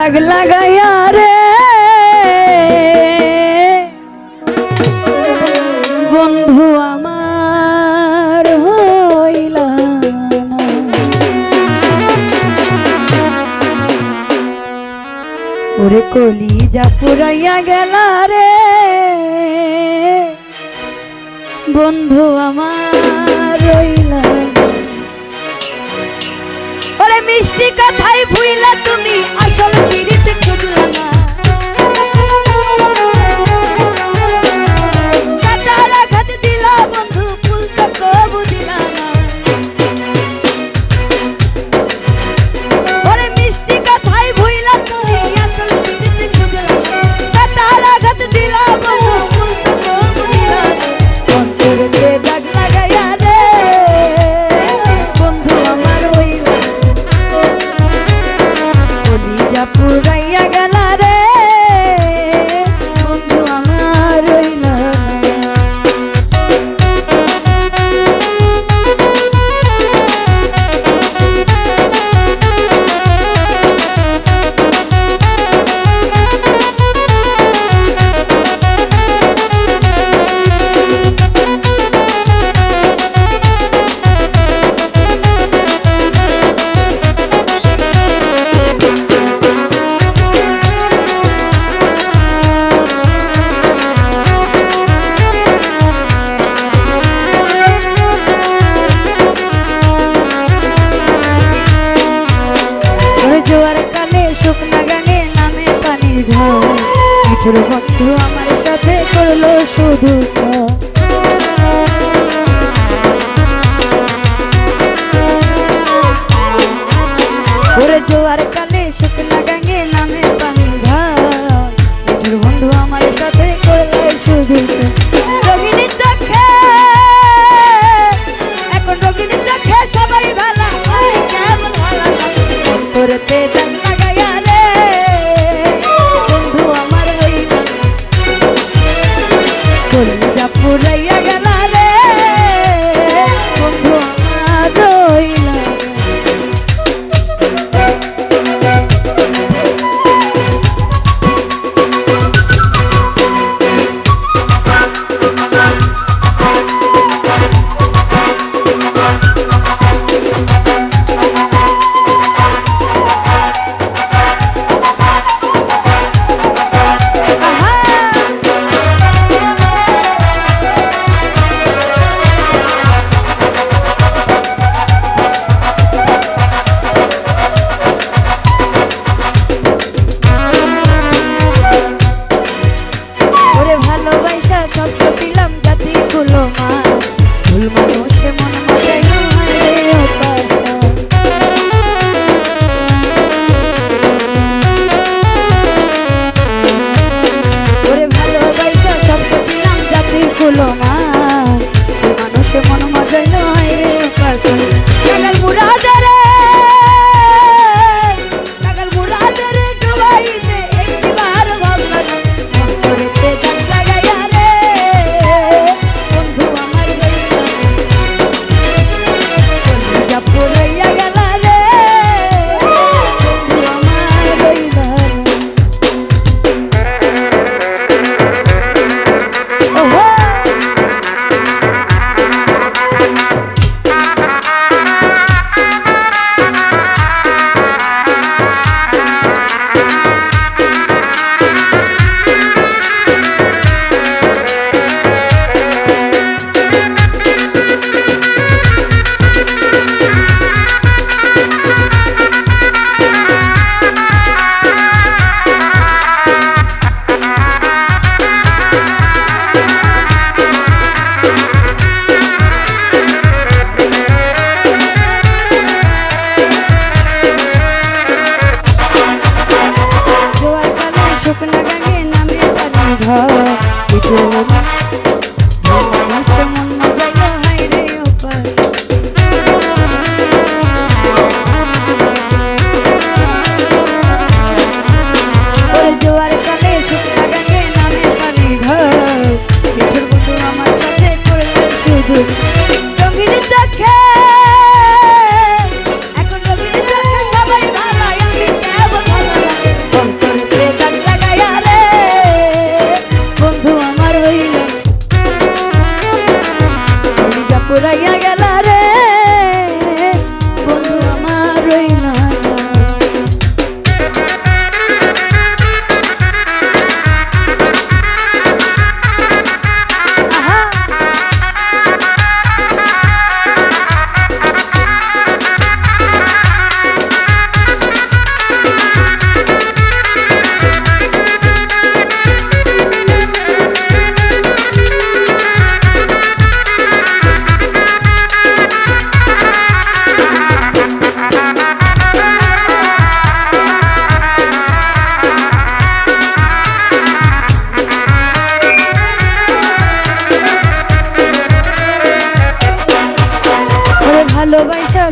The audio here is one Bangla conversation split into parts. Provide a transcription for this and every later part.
দাগ লাগাইয়া রে। বন্ধু আমার হইলা ওরে কলি যা পুরাইয়া গেল রে। বন্ধু আমার রইলা ওরে মিষ্টি কথাই ভুইলা আর শুকনা গানে নামে পানি ঢাল। মিঠুর বন্ধু আমার সাথে করল শুধু ওরে রাধা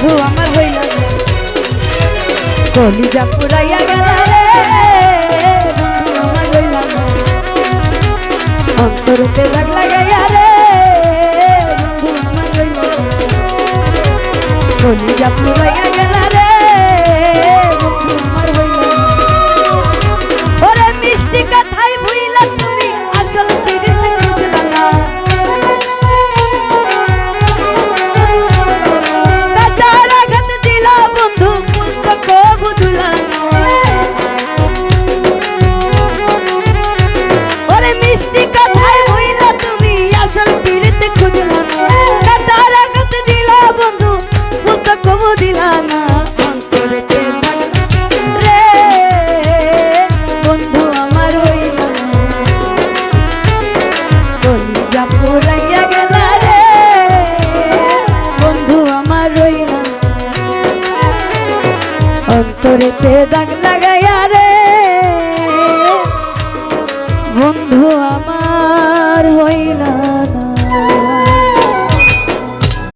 বন্ধু আমার হইল। কলিজা পুরাইয়া গেল না। দাগ লাগাইয়া রে কলিজা পুরাইয়া অন্তরেতে দাগ লাগাইয়া রে